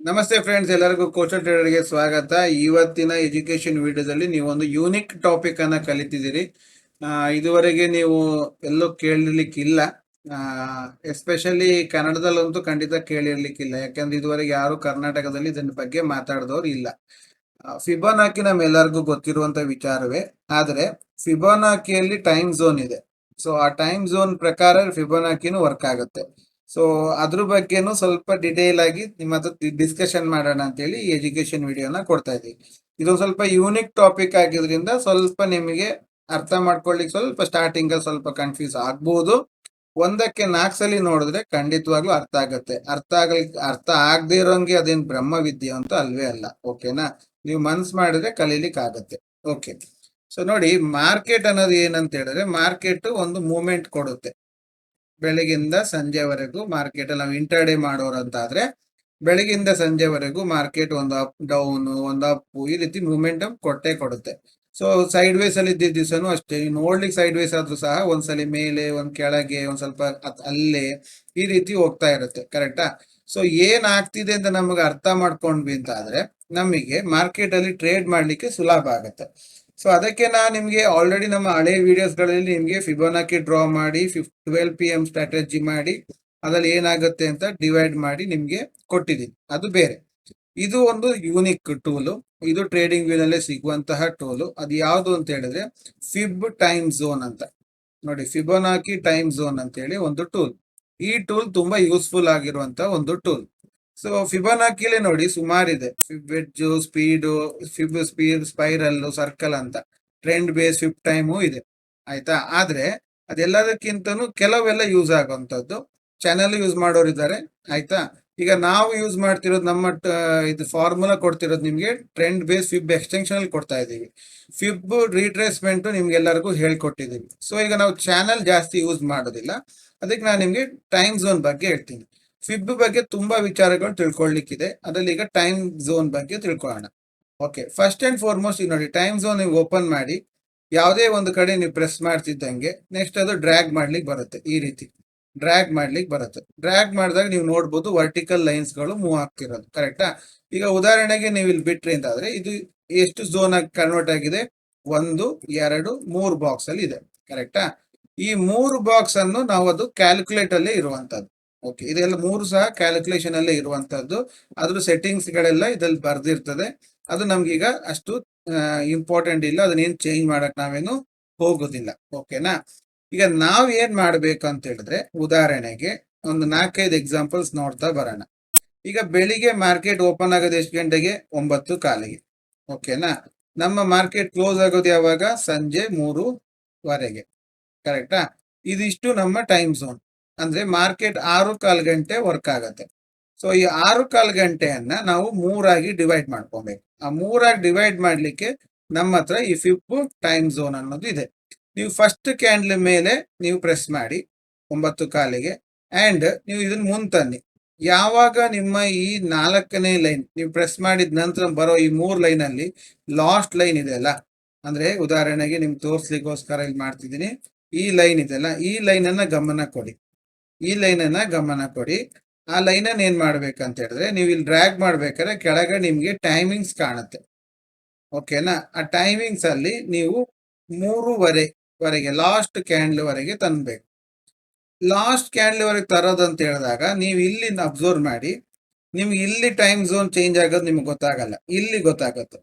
ನಮಸ್ತೆ ಫ್ರೆಂಡ್ಸ್ ಎಲ್ಲರಿಗೂ ಕೋಚರ್ ಟ್ರೇಡರ್ಗೆ ಸ್ವಾಗತ. ಇವತ್ತಿನ ಎಜುಕೇಶನ್ ವಿಡಿಯೋದಲ್ಲಿ ನೀವು ಒಂದು ಯೂನಿಕ್ ಟಾಪಿಕ್ ಅನ್ನ ಕಲಿತಿದ್ದೀರಿ. ಇದುವರೆಗೆ ನೀವು ಎಲ್ಲೂ ಕೇಳಿರ್ಲಿಕ್ಕಿಲ್ಲ. ಎಸ್ಪೆಷಲಿ ಕನ್ನಡದಲ್ಲಂತೂ ಖಂಡಿತ ಕೇಳಿರ್ಲಿಕ್ಕಿಲ್ಲ. ಯಾಕಂದ್ರೆ ಇದುವರೆಗೆ ಯಾರು ಕರ್ನಾಟಕದಲ್ಲಿ ಇದನ್ನ ಬಗ್ಗೆ ಮಾತಾಡಿದವರು ಇಲ್ಲ. ಫಿಬೋನಾಕಿ ನಮ್ಮೆಲ್ಲರಿಗೂ ಗೊತ್ತಿರುವಂತ ವಿಚಾರವೇ. ಆದ್ರೆ ಫಿಬೋನಾಕಿಯಲ್ಲಿ ಟೈಮ್ ಝೋನ್ ಇದೆ. ಸೊ ಆ ಟೈಮ್ ಝೋನ್ ಪ್ರಕಾರ ಫಿಬೋನಾಕಿನೂ ವರ್ಕ್ ಆಗುತ್ತೆ. ಸೊ ಅದ್ರ ಬಗ್ಗೆನೂ ಸ್ವಲ್ಪ ಡಿಟೇಲ್ ಆಗಿ ನಿಮ್ಮ ಹತ್ರ ಡಿಸ್ಕಷನ್ ಮಾಡೋಣ ಅಂತೇಳಿ ಈ ಎಜುಕೇಶನ್ ವಿಡಿಯೋನ ಕೊಡ್ತಾ ಇದ್ದೀವಿ. ಇದು ಸ್ವಲ್ಪ ಯೂನಿಕ್ ಟಾಪಿಕ್ ಆಗಿದ್ರಿಂದ ಸ್ವಲ್ಪ ನಿಮಗೆ ಅರ್ಥ ಮಾಡ್ಕೊಳ್ಳಿಕ್ಕೆ ಸ್ವಲ್ಪ ಸ್ಟಾರ್ಟಿಂಗ್ ಸ್ವಲ್ಪ ಕನ್ಫ್ಯೂಸ್ ಆಗ್ಬಹುದು ಒಂದಕ್ಕೆ ನಾಲ್ಕು ಸಲ ನೋಡಿದ್ರೆ ಖಂಡಿತವಾಗ್ಲೂ ಅರ್ಥ ಆಗತ್ತೆ. ಅರ್ಥ ಆಗಲಿ, ಅರ್ಥ ಆಗದೇ ಇರೋಂಗೆ ಅದೇನ್ ಬ್ರಹ್ಮವಿದ್ಯೆ ಅಂತ ಅಲ್ವೇ ಅಲ್ಲ. ಓಕೆನಾ ನೀವು ಮನ್ಸ್ ಮಾಡಿದ್ರೆ ಕಲೀಲಿಕ್ಕೆ ಆಗತ್ತೆ. ಓಕೆ ಸೊ ನೋಡಿ ಮಾರ್ಕೆಟ್ ಅನ್ನೋದು ಏನಂತ ಹೇಳಿದ್ರೆ ಮಾರ್ಕೆಟ್ ಒಂದು ಮೂಮೆಂಟ್ ಕೊಡುತ್ತೆ. ಬೆಳಗಿಂದ ಸಂಜೆವರೆಗೂ ಮಾರ್ಕೆಟ್ ನಾವು ಇಂಟರ್ಡೇ ಮಾಡೋರು ಅಂತ ಆದ್ರೆ ಬೆಳಗಿಂದ ಸಂಜೆವರೆಗೂ ಮಾರ್ಕೆಟ್ ಒಂದು ಅಪ್ ಡೌನ್ ಒಂದು ಅಪ್ ಈ ರೀತಿ ಮೂಮೆಂಟ್ ಕೊಟ್ಟೆ ಕೊಡುತ್ತೆ. ಸೊ ಸೈಡ್ ವೇಸ್ ಅಲ್ಲಿ ಇದ್ದಿದ್ದ ದಿವಸನು ಅಷ್ಟೇ. ನೋಡ್ಲಿಕ್ಕೆ ಸೈಡ್ ವೇಸ್ ಆದ್ರೂ ಸಹ ಒಂದ್ಸಲಿ ಮೇಲೆ, ಒಂದ್ ಕೆಳಗೆ, ಒಂದ್ ಸ್ವಲ್ಪ ಅಲ್ಲೇ ಈ ರೀತಿ ಹೋಗ್ತಾ ಇರುತ್ತೆ. ಕರೆಕ್ಟಾ ಸೊ ಏನ್ ಆಗ್ತಿದೆ ಅಂತ ನಮಗೆ ಅರ್ಥ ಮಾಡ್ಕೊಂಡ್ವಿ ಅಂತ ಆದ್ರೆ ನಮಗೆ ಮಾರ್ಕೆಟ್ ಅಲ್ಲಿ ಟ್ರೇಡ್ ಮಾಡ್ಲಿಕ್ಕೆ ಸುಲಭ ಆಗುತ್ತೆ. ಸೊ ಅದಕ್ಕೆ ನಾನು ನಿಮ್ಗೆ ಆಲ್ರೆಡಿ ನಮ್ಮ ಹಳೆ ವಿಡಿಯೋಸ್ಗಳಲ್ಲಿ ನಿಮ್ಗೆ ಫಿಬೋನಾಕಿ ಡ್ರಾ ಮಾಡಿ fifth twelve P M strategy ಮಾಡಿ, ಅದ್ರಲ್ಲಿ ಏನಾಗುತ್ತೆ ಅಂತ ಡಿವೈಡ್ ಮಾಡಿ ನಿಮ್ಗೆ ಕೊಟ್ಟಿದ್ದೀನಿ. ಅದು ಬೇರೆ. ಇದು ಒಂದು ಯೂನಿಕ್ ಟೂಲು ಇದು ಟ್ರೇಡಿಂಗ್ ವ್ಯೂ ನಲ್ಲೇ ಸಿಗುವಂತಹ ಟೂಲು ಅದು ಯಾವುದು ಅಂತ ಹೇಳಿದ್ರೆ ಫಿಬ್ ಟೈಮ್ ಝೋನ್ ಅಂತ. ನೋಡಿ ಫಿಬೋನಾಕಿ ಟೈಮ್ ಝೋನ್ ಅಂತ ಹೇಳಿ ಒಂದು ಟೂಲ್ ಈ ಟೂಲ್ ತುಂಬಾ ಯೂಸ್ಫುಲ್ ಆಗಿರುವಂತಹ ಒಂದು ಟೂಲ್ ಸೊ ಫಿಬೋನಾಕಿಲೆ ನೋಡಿ ಸುಮಾರಿದೆ. Fib wedge speed fib speed spiral circle ಅಂತ. ಟ್ರೆಂಡ್ ಬೇಸ್ ಫಿಫ್ಟ್ ಟೈಮು ಇದೆ. ಆಯ್ತಾ? ಆದ್ರೆ ಅದೆಲ್ಲದಕ್ಕಿಂತನೂ ಕೆಲವೆಲ್ಲ ಯೂಸ್ ಆಗುವಂತದ್ದು ಚಾನೆಲ್ ಯೂಸ್ ಮಾಡೋರು ಇದ್ದಾರೆ. ಆಯ್ತಾ? ಈಗ ನಾವು ಯೂಸ್ ಮಾಡ್ತಿರೋದು ನಮ್ಮ ಇದು ಫಾರ್ಮುಲಾ ಕೊಡ್ತಿರೋದು ನಿಮ್ಗೆ ಟ್ರೆಂಡ್ ಬೇಸ್ ಫಿಬ್ ಎಕ್ಸ್ಟೆನ್ಷನ್ ಅಲ್ಲಿ ಕೊಡ್ತಾ ಇದೀವಿ ಫಿಬ್ ರೀಟ್ರೇಸ್ಮೆಂಟ್ ನಿಮ್ಗೆಲ್ಲರಿಗೂ ಹೇಳ್ಕೊಟ್ಟಿದ್ದೀವಿ. ಸೊ ಈಗ ನಾವು ಚಾನೆಲ್ ಜಾಸ್ತಿ ಯೂಸ್ ಮಾಡೋದಿಲ್ಲ. ಅದಕ್ಕೆ ನಾನು ನಿಮ್ಗೆ ಟೈಮ್ ಝೋನ್ ಬಗ್ಗೆ ಹೇಳ್ತೀನಿ. ಫಿಬ್ ಬಗ್ಗೆ ತುಂಬಾ ವಿಚಾರಗಳು ತಿಳ್ಕೊಳ್ಲಿಕ್ಕಿದೆ. ಅದರಲ್ಲಿ ಈಗ ಟೈಮ್ ಝೋನ್ ಬಗ್ಗೆ ತಿಳ್ಕೊಳ್ಳೋಣ. ಓಕೆ ಫಸ್ಟ್ ಅಂಡ್ ಫಾರ್ಮೋಸ್ಟ್ ಈಗ ನೋಡಿ ಟೈಮ್ ಝೋನ್ ನೀವು ಓಪನ್ ಮಾಡಿ. ಯಾವುದೇ ಒಂದು ಕಡೆ ನೀವು ಪ್ರೆಸ್ ಮಾಡ್ತಿದ್ದಂಗೆ ನೆಕ್ಸ್ಟ್ ಅದು ಡ್ರ್ಯಾಗ್ ಮಾಡ್ಲಿಕ್ಕೆ ಬರುತ್ತೆ, ಈ ರೀತಿ. ಡ್ರ್ಯಾಗ್ ಮಾಡ್ಲಿಕ್ಕೆ ಬರುತ್ತೆ. ಡ್ರ್ಯಾಗ್ ಮಾಡಿದಾಗ ನೀವು ನೋಡ್ಬೋದು ವರ್ಟಿಕಲ್ ಲೈನ್ಸ್ಗಳು ಮೂವ್ ಆಗ್ತಿರೋದು ಕರೆಕ್ಟಾ ಈಗ ಉದಾಹರಣೆಗೆ ನೀವು ಇಲ್ಲಿ ಬಿಟ್ರಿ ಅಂತ ಆದ್ರೆ ಇದು ಎಷ್ಟು ಝೋನ್ ಆಗಿ ಕನ್ವರ್ಟ್ ಆಗಿದೆ? ಒಂದು, ಎರಡು, ಮೂರು ಬಾಕ್ಸ್ ಅಲ್ಲಿ ಇದೆ ಕರೆಕ್ಟಾ ಈ ಮೂರು ಬಾಕ್ಸ್ ಅನ್ನು ನಾವು ಅದು ಕ್ಯಾಲ್ಕುಲೇಟ್ ಅಲ್ಲಿ ಇರುವಂತದ್ದು. ಓಕೆ ಇದೆಲ್ಲ ಮೂರು ಸಹ ಕ್ಯಾಲ್ಕುಲೇಷನ್ ಅಲ್ಲೇ ಇರುವಂತದ್ದು ಅದ್ರ ಸೆಟ್ಟಿಂಗ್ಸ್ ಗಳೆಲ್ಲ ಇದ್ರಲ್ಲಿ ಬರ್ದಿರ್ತದೆ. ಅದು ನಮ್ಗೀಗ ಅಷ್ಟು ಇಂಪಾರ್ಟೆಂಟ್ ಇಲ್ಲ. ಅದನ್ನೇನು ಚೇಂಜ್ ಮಾಡಕ್ ನಾವೇನು ಹೋಗೋದಿಲ್ಲ. ಓಕೆನಾ ಈಗ ನಾವ್ ಏನ್ ಮಾಡ್ಬೇಕು ಅಂತ ಹೇಳಿದ್ರೆ, ಉದಾಹರಣೆಗೆ ಒಂದು ನಾಲ್ಕೈದು ಎಕ್ಸಾಂಪಲ್ಸ್ ನೋಡ್ತಾ ಬರೋಣ. ಈಗ ಬೆಳಿಗ್ಗೆ ಮಾರ್ಕೆಟ್ ಓಪನ್ ಆಗೋದು ಎಷ್ಟು ಗಂಟೆಗೆ? ಒಂಬತ್ತು ಕಾಲಿಗೆ. ಓಕೆನಾ ನಮ್ಮ ಮಾರ್ಕೆಟ್ ಕ್ಲೋಸ್ ಆಗೋದು ಯಾವಾಗ? ಸಂಜೆ ಮೂರುವರೆಗೆ. ಕರೆಕ್ಟಾ ಇದಿಷ್ಟು ನಮ್ಮ ಟೈಮ್ ಝೋನ್ ಅಂದ್ರೆ ಮಾರ್ಕೆಟ್ ಆರು ಕಾಲ್ ಗಂಟೆ ವರ್ಕ್ ಆಗತ್ತೆ. ಸೊ ಈ ಆರು ಕಾಲ್ ಗಂಟೆಯನ್ನ ನಾವು ಮೂರಾಗಿ ಡಿವೈಡ್ ಮಾಡ್ಕೊಬೇಕು. ಆ ಮೂರಾಗಿ ಡಿವೈಡ್ ಮಾಡ್ಲಿಕ್ಕೆ ನಮ್ಮ ಹತ್ರ ಈ ಫಿಫ್ ಟೈಮ್ ಝೋನ್ ಅನ್ನೋದು ಇದೆ. ನೀವು ಫಸ್ಟ್ ಕ್ಯಾಂಡಲ್ ಮೇಲೆ ನೀವು ಪ್ರೆಸ್ ಮಾಡಿ, ಒಂಬತ್ತು ಕಾಲಿಗೆ ಅಂಡ್ ನೀವು ಇದನ್ನ ಮುಂತನ್ನಿ ಯಾವಾಗ ನಿಮ್ಮ ಈ ನಾಲ್ಕನೇ ಲೈನ್ ನೀವು ಪ್ರೆಸ್ ಮಾಡಿದ ನಂತರ ಬರೋ ಈ ಮೂರು ಲೈನ್ ಅಲ್ಲಿ ಲಾಸ್ಟ್ ಲೈನ್ ಇದೆ ಅಲ್ಲ? ಅಂದ್ರೆ ಉದಾಹರಣೆಗೆ ನಿಮ್ಗೆ ತೋರಿಸ್ಲಿಕ್ಕೋಸ್ಕರ ಇಲ್ಲಿ ಮಾಡ್ತಿದ್ದೀನಿ. ಈ ಲೈನ್ ಇದೆಲ್ಲ ಈ ಲೈನ್ ಅನ್ನ ಗಮನ ಕೊಡಿ. ಈ ಲೈನ್ ಅನ್ನ ಗಮನ ಕೊಡಿ. ಆ ಲೈನ್ ಅನ್ನ ಏನ್ ಮಾಡ್ಬೇಕಂತ ಹೇಳಿದ್ರೆ, ನೀವು ಇಲ್ಲಿ ಡ್ರ್ಯಾಗ್ ಮಾಡ್ಬೇಕಾದ್ರೆ ಕೆಳಗೆ ನಿಮ್ಗೆ ಟೈಮಿಂಗ್ಸ್ ಕಾಣುತ್ತೆ. ಓಕೆನಾ? ಆ ಟೈಮಿಂಗ್ಸ್ ಅಲ್ಲಿ ನೀವು ಮೂರುವರೆ, ವರೆಗೆ ಲಾಸ್ಟ್ ಕ್ಯಾಂಡ್ಲ್ ವರೆಗೆ ತನ್ಬೇಕು ಲಾಸ್ಟ್ ಕ್ಯಾಂಡ್ಲ್ ವರೆಗೆ ತರೋದು ಅಂತ ಹೇಳಿದಾಗ ನೀವು ಇಲ್ಲಿ ಅಬ್ಸರ್ವ್ ಮಾಡಿ. ನಿಮ್ಗೆ ಇಲ್ಲಿ ಟೈಮ್ ಝೋನ್ ಚೇಂಜ್ ಆಗೋದು ನಿಮ್ಗೆ ಗೊತ್ತಾಗಲ್ಲ. ಇಲ್ಲಿ ಗೊತ್ತಾಗುತ್ತೆ.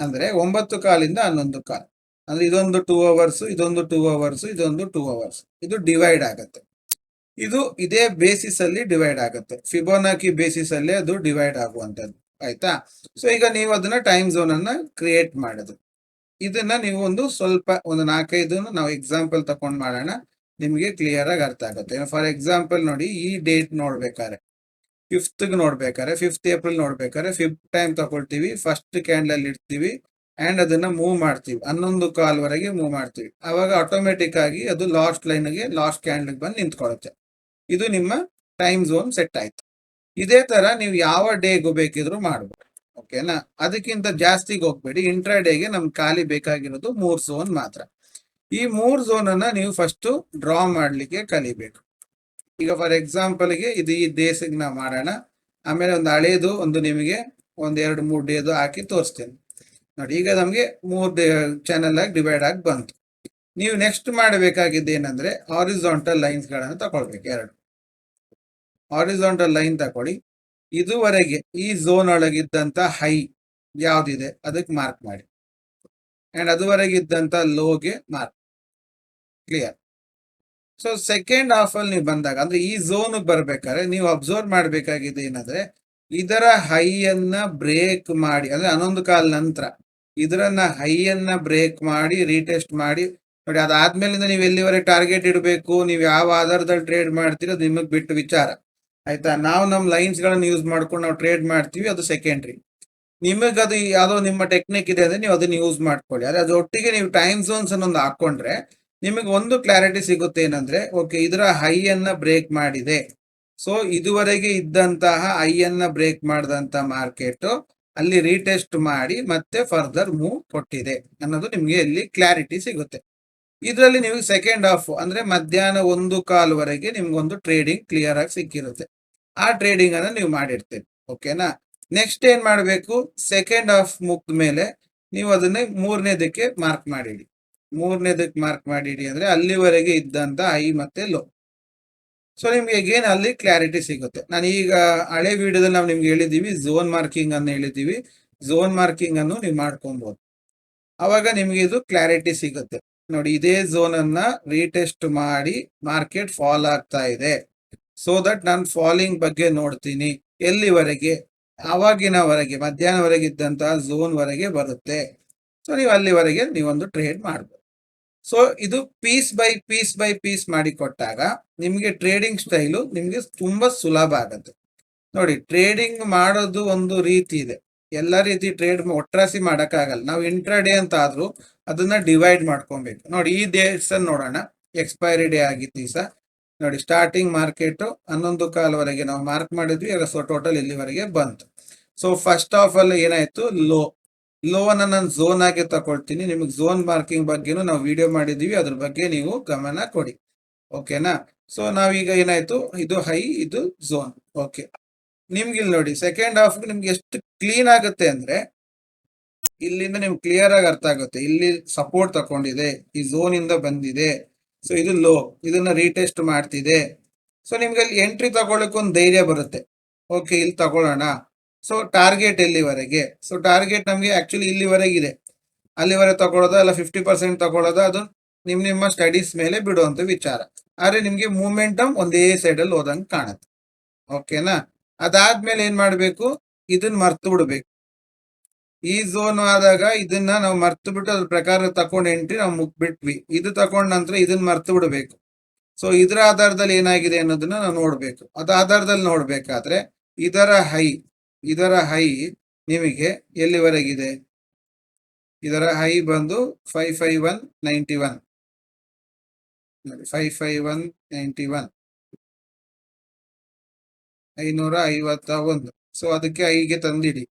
ಅಂದ್ರೆ ಒಂಬತ್ತು ಕಾಲಿಂದ ಹನ್ನೊಂದು ಕಾಲ್. ಅಂದ್ರೆ ಇದೊಂದು ಟೂ ಅವರ್ಸ್ ಇದೊಂದು ಟೂ ಅವರ್ಸ್ ಇದೊಂದು ಟೂ ಅವರ್ಸ್ ಇದು ಡಿವೈಡ್ ಆಗುತ್ತೆ. ಇದು ಇದೇ ಬೇಸಿಸ್ ಅಲ್ಲಿ ಡಿವೈಡ್ ಆಗುತ್ತೆ. ಫಿಬೋನಾಕಿ ಬೇಸಿಸ್ ಅಲ್ಲಿ ಅದು ಡಿವೈಡ್ ಆಗುವಂತದ್ದು ಆಯ್ತಾ? ಸೊ ಈಗ ನೀವು ಅದನ್ನ ಟೈಮ್ ಝೋನ್ ಅನ್ನ ಕ್ರಿಯೇಟ್ ಮಾಡೋದು. ಇದನ್ನ ನೀವು ಒಂದು ಸ್ವಲ್ಪ ಒಂದು ನಾಲ್ಕೈದು ನಾವು ಎಕ್ಸಾಂಪಲ್ ತಕೊಂಡ್ ಮಾಡೋಣ. ನಿಮಗೆ ಕ್ಲಿಯರ್ ಆಗಿ ಅರ್ಥ ಆಗುತ್ತೆ. ಫಾರ್ ಎಕ್ಸಾಂಪಲ್ ನೋಡಿ, ಈ ಡೇಟ್ ನೋಡ್ಬೇಕಾರೆ ಫಿಫ್ತ್ ನೋಡ್ಬೇಕಾರೆ ಫಿಫ್ತ್ ಏಪ್ರಿಲ್ ನೋಡ್ಬೇಕಾರೆ ಫಿಫ್ತ್ ಟೈಮ್ ತಗೊಳ್ತೀವಿ ಫಸ್ಟ್ ಕ್ಯಾಂಡಲ್ ಅಲ್ಲಿ ಇಡ್ತೀವಿ ಅಂಡ್ ಅದನ್ನ ಮೂವ್ ಮಾಡ್ತೀವಿ. ಹನ್ನೊಂದು ಕಾಲ್ ವರೆಗೆ ಮೂವ್ ಮಾಡ್ತೀವಿ. ಅವಾಗ ಆಟೋಮೆಟಿಕ್ ಆಗಿ ಅದು ಲಾಸ್ಟ್ ಲೈನ್ಗೆ ಲಾಸ್ಟ್ ಕ್ಯಾಂಡಲ್ ಬಂದು ನಿಂತ್ಕೊಳ್ಳುತ್ತೆ. ಇದು ನಿಮ್ಮ ಟೈಮ್ ಝೋನ್ ಸೆಟ್ ಆಯ್ತು. ಇದೇ ತರ ನೀವು ಯಾವ ಡೇಗೂ ಬೇಕಿದ್ರು ಮಾಡ್ಬೋದು. ಓಕೆನಾ ಅದಕ್ಕಿಂತ ಜಾಸ್ತಿಗೆ ಹೋಗ್ಬೇಡಿ. ಇಂಟ್ರಾ ಡೇಗೆ ನಮ್ಗೆ ಖಾಲಿ ಬೇಕಾಗಿರೋದು ಮೂರ್ ಝೋನ್ ಮಾತ್ರ. ಈ ಮೂರ್ ಝೋನ್ ನೀವು ಫಸ್ಟ್ ಡ್ರಾ ಮಾಡ್ಲಿಕ್ಕೆ ಕಲಿಬೇಕು. ಈಗ ಫಾರ್ ಎಕ್ಸಾಂಪಲ್ಗೆ ಇದು ಈ ಡೇಸಿಗೆ ನಾವು ಮಾಡೋಣ. ಆಮೇಲೆ ಒಂದು ಹಳೇದು, ಒಂದು ನಿಮಗೆ ಒಂದ್ ಎರಡು ಮೂರು ಡೇದು ಹಾಕಿ ತೋರಿಸ್ತೇನೆ. ನೋಡಿ, ಈಗ ನಮಗೆ ಮೂರು ಡೇ ಚಾನೆಲ್ ಆಗಿ ಡಿವೈಡ್ ಆಗಿ ಬಂತು. ನೀವು ನೆಕ್ಸ್ಟ್ ಮಾಡಬೇಕಾಗಿದ್ದು ಏನಂದ್ರೆ ಹಾರಿಜಾಂಟಲ್ ಲೈನ್ಸ್ ಗಳನ್ನ ತಗೊಳ್ಬೇಕು, ಎರಡು. ಹಾರಿಜಾಂಟಲ್ ಲೈನ್ ತಗೊಳ್ಳಿ. ಇದುವರೆಗೆ ಈ ಝೋನ್ ಒಳಗಿದ್ದಂತ ಹೈ ಯಾವುದಿದೆ? ಅದಕ್ಕೆ ಮಾರ್ಕ್ ಮಾಡಿ. ಅಂಡ್ ಅದುವರೆಗೆ ಇದ್ದಂತ ಲೋಗೆ mark clear so second half ಅಲ್ಲಿ ನೀವು ಬಂದಾಗ, ಅಂದ್ರೆ ಈ ಝೋನ್ ಬರ್ಬೇಕಾದ್ರೆ ನೀವು ಅಬ್ಸರ್ವ್ ಮಾಡ್ಬೇಕಾಗಿದೆ ಏನಂದ್ರೆ, ಇದರ ಹೈಯನ್ನ ಬ್ರೇಕ್ ಮಾಡಿ, ಅಂದ್ರೆ ಹನ್ನೊಂದು ಕಾಲ ನಂತರ ಇದರನ್ನ ಹೈಯನ್ನ ಬ್ರೇಕ್ ಮಾಡಿ ರೀಟೆಸ್ಟ್ ಮಾಡಿ, ನೋಡಿ ಅದಾದ್ಮೇಲಿಂದ ನೀವು ಎಲ್ಲಿವರೆಗೆ ಟಾರ್ಗೆಟ್ ಇಡಬೇಕು, ನೀವು ಯಾವ ಆಧಾರದಲ್ಲಿ ಟ್ರೇಡ್ ಮಾಡ್ತೀರಿ ನಿಮಗೆ ಬಿಟ್ಟು ವಿಚಾರ. ಆಯ್ತಾ? ನಾವು ನಮ್ಮ ಲೈನ್ಸ್ ಗಳನ್ನ ಯೂಸ್ ಮಾಡ್ಕೊಂಡು ನಾವು ಟ್ರೇಡ್ ಮಾಡ್ತೀವಿ, ಅದು ಸೆಕೆಂಡ್ರಿ ನಿಮಗೆ ಅದು ಯಾವುದೋ ನಿಮ್ಮ ಟೆಕ್ನಿಕ್ ಇದೆ ಅಂದ್ರೆ ನೀವು ಅದನ್ನ ಯೂಸ್ ಮಾಡ್ಕೊಳ್ಳಿ. ಅದೇ ಅದೊಟ್ಟಿಗೆ ನೀವು ಟೈಮ್ ಝೋನ್ಸ್ ಅನ್ನೊಂದು ಹಾಕೊಂಡ್ರೆ ನಿಮಗೆ ಒಂದು ಕ್ಲಾರಿಟಿ ಸಿಗುತ್ತೆ ಏನಂದ್ರೆ ಓಕೆ ಇದರ ಹೈ ಅನ್ನ ಬ್ರೇಕ್ ಮಾಡಿದೆ. ಸೊ ಇದುವರೆಗೆ ಇದ್ದಂತಹ ಹೈ ಅನ್ನ ಬ್ರೇಕ್ ಮಾಡಿದಂತ ಮಾರ್ಕೆಟ್ ಅಲ್ಲಿ ರೀಟೆಸ್ಟ್ ಮಾಡಿ ಮತ್ತೆ ಫರ್ದರ್ ಮೂವ್ ಕೊಟ್ಟಿದೆ ಅನ್ನೋದು ನಿಮಗೆ ಇಲ್ಲಿ ಕ್ಲಾರಿಟಿ ಸಿಗುತ್ತೆ. ಇದರಲ್ಲಿ ನೀವು ಸೆಕೆಂಡ್ ಹಾಫ್ ಅಂದ್ರೆ ಮಧ್ಯಾಹ್ನ ಒಂದು ಕಾಲ್ವರೆಗೆ ನಿಮ್ಗೊಂದು ಟ್ರೇಡಿಂಗ್ ಕ್ಲಿಯರ್ ಆಗಿ ಸಿಕ್ಕಿರುತ್ತೆ. ಆ ಟ್ರೇಡಿಂಗ್ ಅನ್ನು ನೀವು ಮಾಡಿರ್ತೀರಿ. ಓಕೆನಾ ನೆಕ್ಸ್ಟ್ ಏನ್ ಮಾಡಬೇಕು? ಸೆಕೆಂಡ್ ಹಾಫ್ ಮುಗ್ದ ಮೇಲೆ ನೀವು ಅದನ್ನೇ ಮೂರನೇದಕ್ಕೆ ಮಾರ್ಕ್ ಮಾಡಿಡಿ. ಮೂರನೇದಕ್ಕೆ ಮಾರ್ಕ್ ಮಾಡಿಡಿ ಅಂದ್ರೆ ಅಲ್ಲಿವರೆಗೆ ಇದ್ದಂತ ಐ ಮತ್ತೆ ಲೋ ಸೊ ನಿಮ್ಗೆ ಏನ್ ಅಲ್ಲಿ ಕ್ಲಾರಿಟಿ ಸಿಗುತ್ತೆ. ನಾನು ಈಗ ಹಳೆ ವಿಡಿಯೋದಲ್ಲಿ ನಾವು ನಿಮ್ಗೆ ಹೇಳಿದೀವಿ ಝೋನ್ ಮಾರ್ಕಿಂಗ್ ಅನ್ನು ಹೇಳಿದೀವಿ. ಝೋನ್ ಮಾರ್ಕಿಂಗ್ ಅನ್ನು ನೀವು ಮಾಡ್ಕೊಬಹುದು ಅವಾಗ ನಿಮ್ಗೆ ಇದು ಕ್ಲಾರಿಟಿ ಸಿಗುತ್ತೆ. ನೋಡಿ, ಇದೇ ಝೋನ್ ಅನ್ನ ರೀಟೆಸ್ಟ್ ಮಾಡಿ ಮಾರ್ಕೆಟ್ ಫಾಲ್ ಆಗ್ತಾ ಇದೆ. ಸೊ ದಟ್ ನಾನು ಫಾಲಿಂಗ್ ಬಗ್ಗೆ ನೋಡ್ತೀನಿ. ಎಲ್ಲಿವರೆಗೆ? ಆವಾಗಿನವರೆಗೆ, ಮಧ್ಯಾಹ್ನವರೆಗೆ ಇದ್ದಂತಹ ಝೋನ್ ವರೆಗೆ ಬರುತ್ತೆ. ಸೊ ನೀವು ಅಲ್ಲಿವರೆಗೆ ನೀವೊಂದು ಟ್ರೇಡ್ ಮಾಡ್ಬೋದು. ಸೊ ಇದು piece by piece by piece ಮಾಡಿ ಕೊಟ್ಟಾಗ ನಿಮಗೆ ಟ್ರೇಡಿಂಗ್ ಸ್ಟೈಲು ನಿಮಗೆ ತುಂಬ ಸುಲಭ ಆಗುತ್ತೆ. ನೋಡಿ ಟ್ರೇಡಿಂಗ್ ಮಾಡೋದು ಒಂದು ರೀತಿ ಇದೆ. ಎಲ್ಲ ರೀತಿ ಟ್ರೇಡ್ ಒಟ್ರಾಸಿ ಮಾಡೋಕ್ಕಾಗಲ್ಲ. ನಾವು ಇಂಟ್ರಾಡೇ ಅಂತ ಆದರೂ ಅದನ್ನ ಡಿವೈಡ್ ಮಾಡ್ಕೊಬೇಕು. ನೋಡಿ, ಈ ದೇಸನ್ನು ನೋಡೋಣ. ಎಕ್ಸ್ಪೈರಿ ಡೇ ಆಗಿತ್ತು ಈ ಸಹ ನೋಡಿ ಸ್ಟಾರ್ಟಿಂಗ್ ಮಾರ್ಕೆಟ್ ಹನ್ನೊಂದು ಕಾಲ್ವರೆಗೆ ನಾವು ಮಾರ್ಕ್ ಮಾಡಿದ್ವಿ ಅದರ ಸೊ ಟೋಟಲ್ ಇಲ್ಲಿವರೆಗೆ ಬಂತು. ಸೊ ಫಸ್ಟ್ ಆಫ್ ಆಲ್ ಏನಾಯ್ತು? ಲೋ ಲೋ ಅನ್ನ ನಾನು ಝೋನ್ ಆಗಿ ತಗೊಳ್ತೀನಿ. ನಿಮಗೆ ಝೋನ್ ಮಾರ್ಕಿಂಗ್ ಬಗ್ಗೆನೂ ನಾವು ವಿಡಿಯೋ ಮಾಡಿದೀವಿ. ಅದ್ರ ಬಗ್ಗೆ ನೀವು ಗಮನ ಕೊಡಿ. ಓಕೆನಾ ಸೊ ನಾವೀಗ ಏನಾಯ್ತು? ಇದು ಹೈ ಇದು ಝೋನ್ ಓಕೆ ನಿಮ್ಗೆ ಇಲ್ಲಿ ನೋಡಿ ಸೆಕೆಂಡ್ ಹಾಫ್ ನಿಮ್ಗೆ ಎಷ್ಟು ಕ್ಲೀನ್ ಆಗುತ್ತೆ ಅಂದ್ರೆ, ಇಲ್ಲಿಂದ ನಿಮ್ಗೆ ಕ್ಲಿಯರ್ ಆಗಿ ಅರ್ಥ ಆಗುತ್ತೆ. ಇಲ್ಲಿ ಸಪೋರ್ಟ್ ತಕೊಂಡಿದೆ ಈ ಝೋನ್ ಇಂದ ಬಂದಿದೆ. ಸೊ ಇದು ಲೋ ಇದನ್ನ ರೀಟೆಸ್ಟ್ ಮಾಡ್ತಿದೆ. ಸೊ ನಿಮ್ಗೆ ಅಲ್ಲಿ ಎಂಟ್ರಿ ತಗೊಳಕ್ ಒಂದು ಧೈರ್ಯ ಬರುತ್ತೆ. ಓಕೆ ಇಲ್ಲಿ ತಗೊಳ್ಳೋಣ ಸೊ ಟಾರ್ಗೆಟ್ ಎಲ್ಲಿವರೆಗೆ? ಸೊ ಟಾರ್ಗೆಟ್ ನಮಗೆ ಆಕ್ಚುಲಿ ಇಲ್ಲಿವರೆಗೆ ಇದೆ. ಅಲ್ಲಿವರೆಗೆ ತಗೊಳ್ಳೋದ ಅಲ್ಲ ಫಿಫ್ಟಿ ಪರ್ಸೆಂಟ್ ತಗೊಳ್ಳೋದ ಅದು ನಿಮ್ ನಿಮ್ಮ ಸ್ಟಡೀಸ್ ಮೇಲೆ ಬಿಡುವಂತ ವಿಚಾರ. ಆದ್ರೆ ನಿಮ್ಗೆ ಮೂಮೆಂಟಮ್ ಒಂದೇ ಸೈಡ್ ಅಲ್ಲಿ ಹೋದಂಗೆ ಕಾಣುತ್ತೆ. ಓಕೆನಾ ಅದಾದ್ಮೇಲೆ ಏನ್ ಮಾಡ್ಬೇಕು? ಇದನ್ನ ಮರ್ತು ಬಿಡ್ಬೇಕು. ಈ ಝೋನ್ ಆದಾಗ ಇದನ್ನ ನಾವು ಮರ್ತು ಬಿಟ್ಟು ಅದ್ರ ಪ್ರಕಾರ ತಕೊಂಡ್ ಎಂಟ್ರಿ ನಾವು ಮುಗ್ಬಿಟ್ವಿ. ಇದು ತಕೊಂಡ ನಂತರ ಇದನ್ನ ಮರ್ತು ಬಿಡ್ಬೇಕು. ಸೊ ಇದರ ಆಧಾರದಲ್ಲಿ ಏನಾಗಿದೆ ಅನ್ನೋದನ್ನ ನಾವು ನೋಡ್ಬೇಕು. ಅದ ಆಧಾರದಲ್ಲಿ ನೋಡ್ಬೇಕಾದ್ರೆ ಇದರ ಹೈ ಇದರ ಹೈ ನಿಮಗೆ ಎಲ್ಲಿವರೆಗಿದೆ? ಇದರ ಹೈ ಬಂದು five five one ninety one five five one ninety one ಐನೂರ ಐವತ್ತ ಒಂದು. ಸೊ ಅದಕ್ಕೆ ಐಗೆ ತಂದಿಡಿ.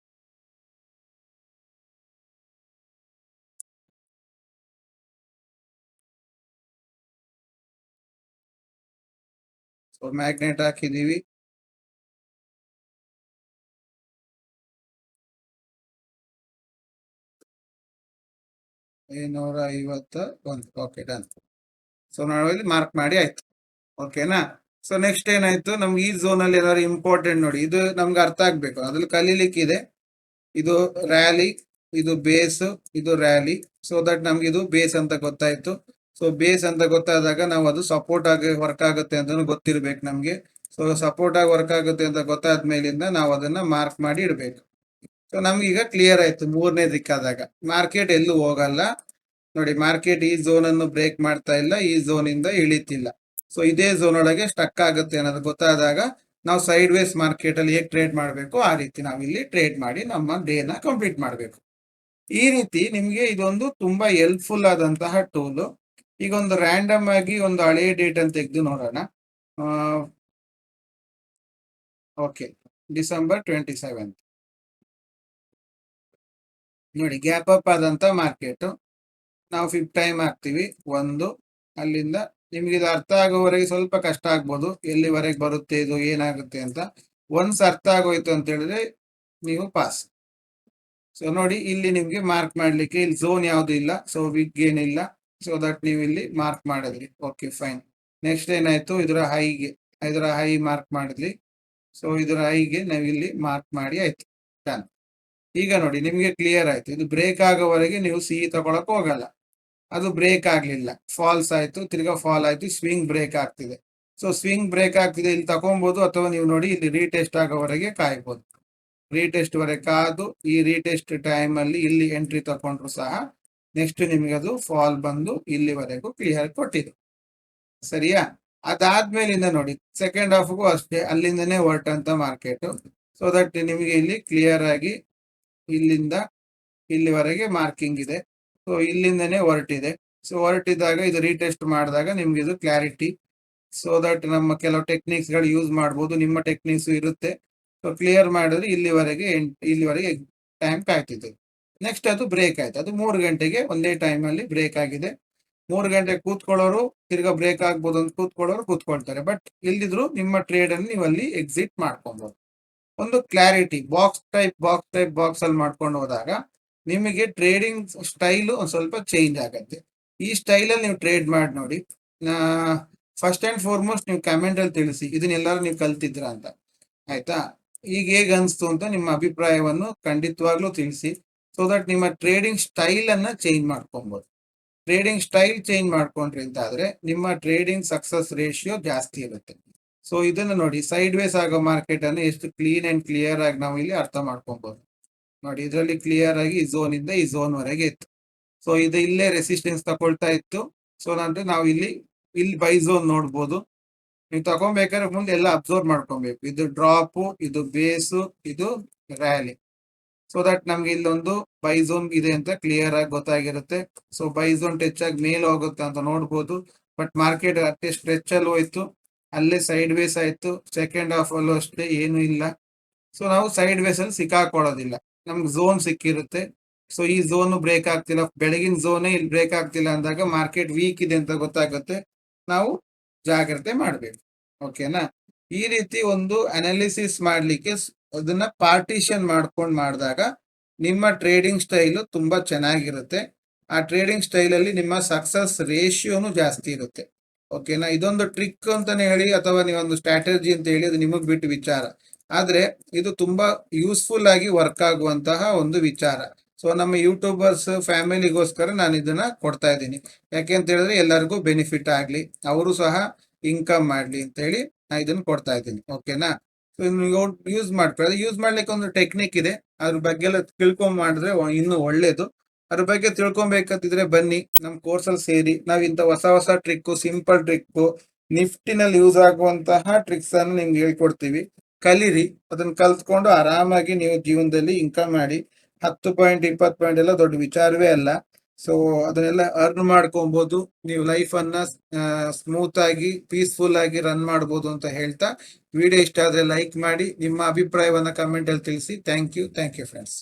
ಮ್ಯಾಗ್ನೆಟ್ ಹಾಕಿದೀವಿ ಐನೂರ ಐವತ್ತ ಒಂದು ಓಕೆ ಡನ್ ಸೊ ನಾವು ಇಲ್ಲಿ ಮಾರ್ಕ್ ಮಾಡಿ ಆಯ್ತು. ಓಕೆನಾ ಸೊ ನೆಕ್ಸ್ಟ್ ಏನಾಯ್ತು? ನಮ್ಗೆ ಈ ಝೋನ್ ಅಲ್ಲಿ ಏನಾದ್ರು ಇಂಪಾರ್ಟೆಂಟ್ ನೋಡಿ. ಇದು ನಮ್ಗೆ ಅರ್ಥ ಆಗ್ಬೇಕು. ಅದ್ರಲ್ಲಿ ಕಲೀಲಿಕ್ಕಿದೆ ಇದು. ರ್ಯಾಲಿ ಇದು ಬೇಸ್ ಇದು ರ್ಯಾಲಿ ಸೊ ದಟ್ ನಮ್ಗೆ ಇದು ಬೇಸ್ ಅಂತ ಗೊತ್ತಾಯ್ತು. ಸೊ ಬೇಸ್ ಅಂತ ಗೊತ್ತಾದಾಗ ನಾವು ಅದು ಸಪೋರ್ಟ್ ಆಗಿ ವರ್ಕ್ ಆಗುತ್ತೆ ಅಂತ ಗೊತ್ತಿರ್ಬೇಕು ನಮ್ಗೆ. ಸೊ ಸಪೋರ್ಟ್ ಆಗಿ ವರ್ಕ್ ಆಗುತ್ತೆ ಅಂತ ಗೊತ್ತಾದ ಮೇಲಿಂದ ನಾವು ಅದನ್ನ ಮಾರ್ಕ್ ಮಾಡಿ ಇಡಬೇಕು. ಸೊ ನಮ್ಗೆ ಈಗ ಕ್ಲಿಯರ್ ಆಯ್ತು ಮೂರನೇ ದಿಕ್ಕಾದಾಗ ಮಾರ್ಕೆಟ್ ಎಲ್ಲೂ ಹೋಗಲ್ಲ. ನೋಡಿ ಮಾರ್ಕೆಟ್ ಈ ಝೋನ್ ಅನ್ನು ಬ್ರೇಕ್ ಮಾಡ್ತಾ ಇಲ್ಲ, ಈ ಝೋನ್ ಇಂದ ಇಳಿತಿಲ್ಲ. ಸೊ ಇದೇ ಝೋನ್ ಒಳಗೆ ಸ್ಟಕ್ ಆಗುತ್ತೆ ಅನ್ನೋದು ಗೊತ್ತಾದಾಗ ನಾವು ಸೈಡ್ ವೇಸ್ ಮಾರ್ಕೆಟ್ ಅಲ್ಲಿ ಹೇಗೆ ಟ್ರೇಡ್ ಮಾಡಬೇಕು, ಆ ರೀತಿ ನಾವು ಇಲ್ಲಿ ಟ್ರೇಡ್ ಮಾಡಿ ನಮ್ಮ ಡೇನ ಕಂಪ್ಲೀಟ್ ಮಾಡಬೇಕು. ಈ ರೀತಿ ನಿಮ್ಗೆ ಇದೊಂದು ತುಂಬಾ ಹೆಲ್ಪ್ಫುಲ್ ಆದಂತಹ ಟೂಲ್ ಈಗ ಒಂದು ರ್ಯಾಂಡಮ್ ಆಗಿ ಒಂದು ಹಳೆ ಡೇಟ್ ಅಂತ ತೆಗೆದು ನೋಡೋಣ. ಓಕೆ ಡಿಸೆಂಬರ್ ಟ್ವೆಂಟಿ ಸೆವೆಂತ್ ನೋಡಿ ಗ್ಯಾಪ್ ಅಪ್ ಆದಂತ ಮಾರ್ಕೆಟ್ ನಾವು ಫಿಫ್ಟ್ ಟೈಮ್ ಹಾಕ್ತಿವಿ. ಒಂದು, ಅಲ್ಲಿಂದ ನಿಮ್ಗೆ ಇದು ಅರ್ಥ ಆಗೋವರೆಗೆ ಸ್ವಲ್ಪ ಕಷ್ಟ ಆಗ್ಬೋದು. ಎಲ್ಲಿವರೆಗೆ ಬರುತ್ತೆ, ಇದು ಏನಾಗುತ್ತೆ ಅಂತ. ಒನ್ಸ್ ಅರ್ಥ ಆಗೋಯ್ತು ಅಂತ ಹೇಳಿದ್ರೆ ನೀವು ಪಾಸ್ ಸೊ ನೋಡಿ, ಇಲ್ಲಿ ನಿಮ್ಗೆ ಮಾರ್ಕ್ ಮಾಡ್ಲಿಕ್ಕೆ ಇಲ್ಲಿ ಝೋನ್ ಯಾವುದು ಇಲ್ಲ. ಸೊ ವಿಗ್ ಏನಿಲ್ಲ. ಸೊ ದಟ್ ನೀವು ಇಲ್ಲಿ ಮಾರ್ಕ್ ಮಾಡಿದ್ರಿ. ಓಕೆ ಫೈನ್ ನೆಕ್ಸ್ಟ್ ಏನಾಯ್ತು? ಇದರ ಹೈಗೆ ಇದರ ಹೈ ಮಾರ್ಕ್ ಮಾಡಿದ್ವಿ ಸೊ ಇದರ ಹೈಗೆ ನಾವು ಇಲ್ಲಿ ಮಾರ್ಕ್ ಮಾಡಿ ಆಯ್ತು. ಡನ್ ಈಗ ನೋಡಿ, ನಿಮಗೆ ಕ್ಲಿಯರ್ ಆಯ್ತು. ಇದು ಬ್ರೇಕ್ ಆಗೋವರೆಗೆ ನೀವು ಸಿಹಿ ತಗೊಳಕ್ ಹೋಗಲ್ಲ. ಅದು ಬ್ರೇಕ್ ಆಗ್ಲಿಲ್ಲ. ಫಾಲ್ಸ್ ಆಯ್ತು, ತಿರ್ಗಾ ಫಾಲ್ ಆಯ್ತು ಸ್ವಿಂಗ್ ಬ್ರೇಕ್ ಆಗ್ತಿದೆ. ಸೊ ಸ್ವಿಂಗ್ ಬ್ರೇಕ್ ಆಗ್ತಿದೆ, ಇಲ್ಲಿ ತಗೊಬಹುದು ಅಥವಾ ನೀವು ನೋಡಿ ಇಲ್ಲಿ ರೀಟೆಸ್ಟ್ ಆಗೋವರೆಗೆ ಕಾಯ್ಬೋದು. ರೀಟೆಸ್ಟ್ ವರೆಗೆ ಕಾದು, ಈ ರೀಟೆಸ್ಟ್ ಟೈಮ್ ಅಲ್ಲಿ ಇಲ್ಲಿ ಎಂಟ್ರಿ ತಗೊಂಡ್ರು ಸಹ ನೆಕ್ಸ್ಟ್ ನಿಮಗೆ ಅದು ಫಾಲ್ ಬಂದು ಇಲ್ಲಿವರೆಗೂ ಕ್ಲಿಯರ್ ಕೊಟ್ಟಿದೆ ಸರಿಯಾ? ಅದಾದ್ಮೇಲಿಂದ ನೋಡಿ ಸೆಕೆಂಡ್ ಹಾಫ್ಗೂ ಅಷ್ಟೇ, ಅಲ್ಲಿಂದನೇ ಹೊರಟಂತ ಮಾರ್ಕೆಟ್ ಸೊ ದಟ್ ನಿಮಗೆ ಇಲ್ಲಿ ಕ್ಲಿಯರ್ ಆಗಿ ಇಲ್ಲಿಂದ ಇಲ್ಲಿವರೆಗೆ ಮಾರ್ಕಿಂಗ್ ಇದೆ. ಸೊ ಇಲ್ಲಿಂದನೇ ಹೊರಟಿದೆ ಸೊ ಹೊರಟಿದಾಗ ಇದು ರೀಟೆಸ್ಟ್ ಮಾಡಿದಾಗ ನಿಮ್ಗೆ ಇದು ಕ್ಲಾರಿಟಿ ಸೊ ದಟ್ ನಮ್ಮ ಕೆಲವು ಟೆಕ್ನಿಕ್ಸ್ಗಳು ಯೂಸ್ ಮಾಡ್ಬೋದು, ನಿಮ್ಮ ಟೆಕ್ನಿಕ್ಸ್ ಇರುತ್ತೆ. ಸೊ ಕ್ಲಿಯರ್ ಮಾಡಿದ್ರೆ ಇಲ್ಲಿವರೆಗೆ ಇಲ್ಲಿವರೆಗೆ ಟೈಮ್ ಕಾಯ್ತಿದೆ ನೆಕ್ಸ್ಟ್ ಅದು ಬ್ರೇಕ್ ಆಯ್ತು. ಅದು ಮೂರು ಗಂಟೆಗೆ ಒಂದೇ ಟೈಮ್ ಅಲ್ಲಿ ಬ್ರೇಕ್ ಆಗಿದೆ. ಮೂರು ಗಂಟೆ ಕೂತ್ಕೊಳ್ಳೋರು ತಿರ್ಗಾ ಬ್ರೇಕ್ ಆಗ್ಬೋದು ಅಂತ ಕೂತ್ಕೊಳ್ಳೋರು ಕೂತ್ಕೊಳ್ತಾರೆ. ಬಟ್ ಇಲ್ಲಿದ್ರು ನಿಮ್ಮ ಟ್ರೇಡ್ ಅನ್ನು ನೀವು ಅಲ್ಲಿ ಎಕ್ಸಿಟ್ ಮಾಡ್ಕೊಬಹುದು ಒಂದು clarity box type box type box ಅಲ್ಲಿ ಮಾಡ್ಕೊಂಡು ಹೋದಾಗ ನಿಮಗೆ ಟ್ರೇಡಿಂಗ್ ಸ್ಟೈಲು ಒಂದು ಸ್ವಲ್ಪ ಚೇಂಜ್ ಆಗತ್ತೆ. ಈ ಸ್ಟೈಲ್ ಅಲ್ಲಿ ನೀವು ಟ್ರೇಡ್ ಮಾಡಿ ನೋಡಿ. ಫಸ್ಟ್ ಅಂಡ್ ಫಾರ್ಮೋಸ್ಟ್ ನೀವು ಕಮೆಂಟ್ ಅಲ್ಲಿ ತಿಳಿಸಿ. ಇದನ್ನೆಲ್ಲರೂ ನೀವು ಕಲ್ತಿದ್ರ ಅಂತ. ಆಯ್ತಾ? ಈಗ ಹೇಗೆ ಅನ್ಸ್ತು ಅಂತ ನಿಮ್ಮ ಅಭಿಪ್ರಾಯವನ್ನು ಖಂಡಿತವಾಗ್ಲೂ ತಿಳಿಸಿ. ಸೊ ದಟ್ ನಿಮ್ಮ ಟ್ರೇಡಿಂಗ್ ಸ್ಟೈಲ್ ಅನ್ನ ಚೇಂಜ್ ಮಾಡ್ಕೊಬಹುದು ಟ್ರೇಡಿಂಗ್ ಸ್ಟೈಲ್ ಚೇಂಜ್ ಮಾಡ್ಕೊಂಡ್ರಿ ಅಂತ ಆದ್ರೆ ನಿಮ್ಮ ಟ್ರೇಡಿಂಗ್ ಸಕ್ಸಸ್ ರೇಷಿಯೋ ಜಾಸ್ತಿ ಇರುತ್ತೆ. ಸೊ ಇದನ್ನ ನೋಡಿ ಸೈಡ್ ವೇಸ್ ಆಗೋ ಮಾರ್ಕೆಟ್ ಅನ್ನು ಎಷ್ಟು ಕ್ಲೀನ್ ಅಂಡ್ ಕ್ಲಿಯರ್ ಆಗಿ ನಾವು ಇಲ್ಲಿ ಅರ್ಥ ಮಾಡ್ಕೊಬಹುದು ನೋಡಿ, ಇದರಲ್ಲಿ ಕ್ಲಿಯರ್ ಆಗಿ ಈ ಝೋನ್ ಇಂದ ಈ ಝೋನ್ ವರೆಗೆ ಇತ್ತು. ಸೊ ಇದು ಇಲ್ಲೇ ರೆಸಿಸ್ಟೆನ್ಸ್ ತಗೊಳ್ತಾ ಇತ್ತು. ಸೊ ನಂತರ ನಾವು ಇಲ್ಲಿ ಇಲ್ಲಿ ಬೈ ಝೋನ್ ನೋಡ್ಬೋದು. ನೀವು ತಗೊಬೇಕಾದ್ರೆ ಮುಂದೆ ಎಲ್ಲ ಅಬ್ಸರ್ವ್ ಮಾಡ್ಕೊಬೇಕು. ಇದು ಡ್ರಾಪ್ ಇದು ಬೇಸು ಇದು ರ್ಯಾಲಿ ಸೊ ದಟ್ ನಮ್ಗೆ ಇಲ್ಲೊಂದು ಬೈ ಝೋನ್ ಇದೆ ಅಂತ ಕ್ಲಿಯರ್ ಆಗಿ ಗೊತ್ತಾಗಿರುತ್ತೆ. ಸೊ ಬೈ ಝೋನ್ ಟಚ್ ಆಗಿ ಮೇಲೆ ಹೋಗುತ್ತೆ ಅಂತ ನೋಡ್ಬೋದು. ಬಟ್ ಮಾರ್ಕೆಟ್ ಅಷ್ಟೇ ಸ್ಟ್ರೆಚ್ ಅಲ್ಲಿ ಹೋಯ್ತು. ಅಲ್ಲೇ ಸೈಡ್ ವೇಸ್ ಆಯ್ತು. ಸೆಕೆಂಡ್ ಹಾಫ್ ಅಲ್ಲೂ ಅಷ್ಟೇ ಏನು ಇಲ್ಲ. ಸೊ ನಾವು ಸೈಡ್ ವೇಸ್ ಅಲ್ಲಿ ಸಿಕ್ಕಾಕೊಳ್ಳೋದಿಲ್ಲ. ನಮ್ಗೆ ಝೋನ್ ಸಿಕ್ಕಿರುತ್ತೆ. ಸೊ ಈ ಝೋನ್ ಬ್ರೇಕ್ ಆಗ್ತಿಲ್ಲ. ಬೆಳಗಿನ ಝೋನೇ ಇಲ್ಲಿ ಬ್ರೇಕ್ ಆಗ್ತಿಲ್ಲ ಅಂದಾಗ ಮಾರ್ಕೆಟ್ ವೀಕ್ ಇದೆ ಅಂತ ಗೊತ್ತಾಗುತ್ತೆ. ನಾವು ಜಾಗ್ರತೆ ಮಾಡ್ಬೇಕು. ಓಕೆನಾ ಈ ರೀತಿ ಒಂದು ಅನಾಲಿಸಿಸ್ ಮಾಡ್ಲಿಕ್ಕೆ ಅದನ್ನ ಪಾರ್ಟಿಷನ್ ಮಾಡ್ಕೊಂಡು ಮಾಡಿದಾಗ ನಿಮ್ಮ ಟ್ರೇಡಿಂಗ್ ಸ್ಟೈಲು ತುಂಬಾ ಚೆನ್ನಾಗಿರುತ್ತೆ. ಆ ಟ್ರೇಡಿಂಗ್ ಸ್ಟೈಲ್ ಅಲ್ಲಿ ನಿಮ್ಮ ಸಕ್ಸಸ್ ರೇಷಿಯೋನು ಜಾಸ್ತಿ ಇರುತ್ತೆ. ಓಕೆನಾ ಇದೊಂದು ಟ್ರಿಕ್ ಅಂತಾನೆ ಹೇಳಿ ಅಥವಾ ನೀವೊಂದು ಸ್ಟ್ರಾಟಜಿ ಅಂತ ಹೇಳಿ ಅದು ನಿಮಗೆ ಬಿಟ್ಟು ವಿಚಾರ. ಆದ್ರೆ ಇದು ತುಂಬಾ ಯೂಸ್ಫುಲ್ ಆಗಿ ವರ್ಕ್ ಆಗುವಂತಹ ಒಂದು ವಿಚಾರ. ಸೊ ನಮ್ಮ ಯೂಟ್ಯೂಬರ್ಸ್ ಫ್ಯಾಮಿಲಿಗೋಸ್ಕರ ನಾನು ಇದನ್ನ ಕೊಡ್ತಾ ಇದ್ದೀನಿ. ಯಾಕೆ ಅಂತ ಹೇಳಿದ್ರೆ ಎಲ್ಲರಿಗೂ ಬೆನಿಫಿಟ್ ಆಗಲಿ, ಅವರು ಸಹ ಇನ್ಕಮ್ ಮಾಡ್ಲಿ ಅಂತ ಹೇಳಿ ನಾನು ಇದನ್ನ ಕೊಡ್ತಾ ಇದ್ದೀನಿ. ಓಕೆನಾ ಯೂಸ್ ಮಾಡ್ಕೊಳ್ಳಿ ಯೂಸ್ ಮಾಡ್ಲಿಕ್ಕೆ ಒಂದು ಟೆಕ್ನಿಕ್ ಇದೆ. ಅದ್ರ ಬಗ್ಗೆ ಎಲ್ಲ ತಿಳ್ಕೊಂಡ್ ಮಾಡಿದ್ರೆ ಇನ್ನೂ ಒಳ್ಳೇದು. ಅದ್ರ ಬಗ್ಗೆ ತಿಳ್ಕೊಬೇಕಂತಿದ್ರೆ ಬನ್ನಿ, ನಮ್ ಕೋರ್ಸ್ ಅಲ್ಲಿ ಸೇರಿ. ನಾವ್ ಇಂತ ಹೊಸ ಹೊಸ ಟ್ರಿಕ್ ಸಿಂಪಲ್ ಟ್ರಿಕ್ ನಿಫ್ಟಿನಲ್ಲಿ ಯೂಸ್ ಆಗುವಂತಹ ಟ್ರಿಕ್ಸ್ ಅನ್ನು ನಿಮ್ಗೆ ಹೇಳ್ಕೊಡ್ತೀವಿ. ಕಲೀರಿ. ಅದನ್ನ ಕಲ್ತ್ಕೊಂಡು ಆರಾಮಾಗಿ ನೀವು ಜೀವನದಲ್ಲಿ ಇನ್ಕಮ್ ಮಾಡಿ, ಹತ್ತು ಪಾಯಿಂಟ್ ಇಪ್ಪತ್ತು ಪಾಯಿಂಟ್ ಎಲ್ಲ ದೊಡ್ಡ ವಿಚಾರವೇ ಅಲ್ಲ. ಸೊ ಅದನ್ನೆಲ್ಲ ಅರ್ನ್ ಮಾಡ್ಕೊಬಹುದು ನೀವು ಲೈಫ್ ಅನ್ನ ಸ್ಮೂತ್ ಆಗಿ ಪೀಸ್ಫುಲ್ ಆಗಿ ರನ್ ಮಾಡಬಹುದು ಅಂತ ಹೇಳ್ತಾ ವಿಡಿಯೋ ಇಷ್ಟ ಆದ್ರೆ ಲೈಕ್ ಮಾಡಿ, ನಿಮ್ಮ ಅಭಿಪ್ರಾಯವನ್ನ ಕಮೆಂಟ್ ಅಲ್ಲಿ ತಿಳಿಸಿ. Thank you thank you friends